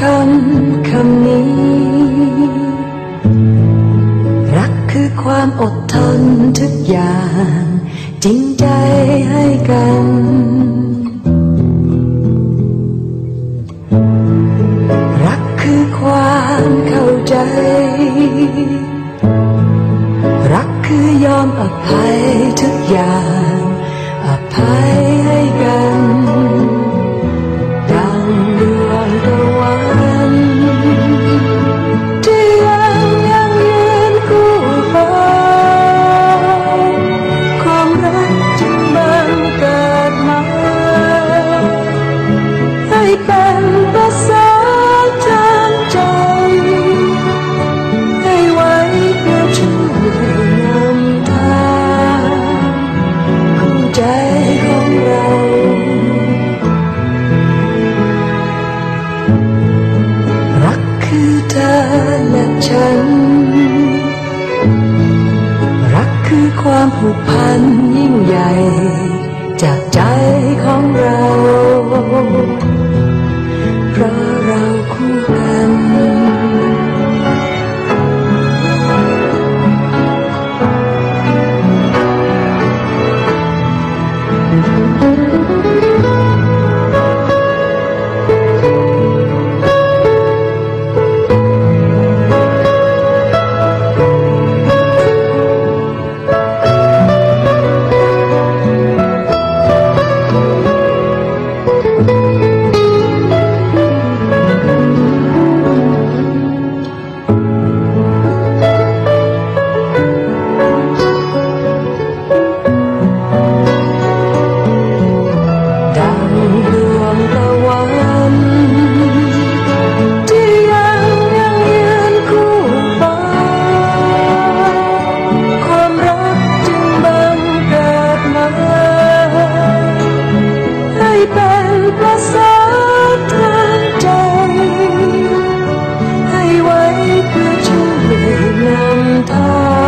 คำคำนี้ รักคือความอดทนทุกอย่าง จริงใจให้กัน รักคือความเข้าใจ รักคือยอมอภัยทุกอย่าง อภัย เป็นภาษาทางใจ ให้ไว้เพื่อช่วยนำทางคู่ใจของเรา รักคือเธอและฉัน รักคือความผูกพันยิ่งใหญ่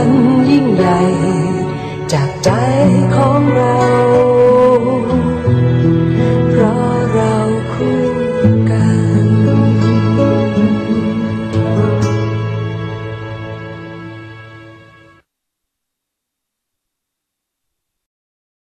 มันยิ่งใหญ่ จากใจของเรา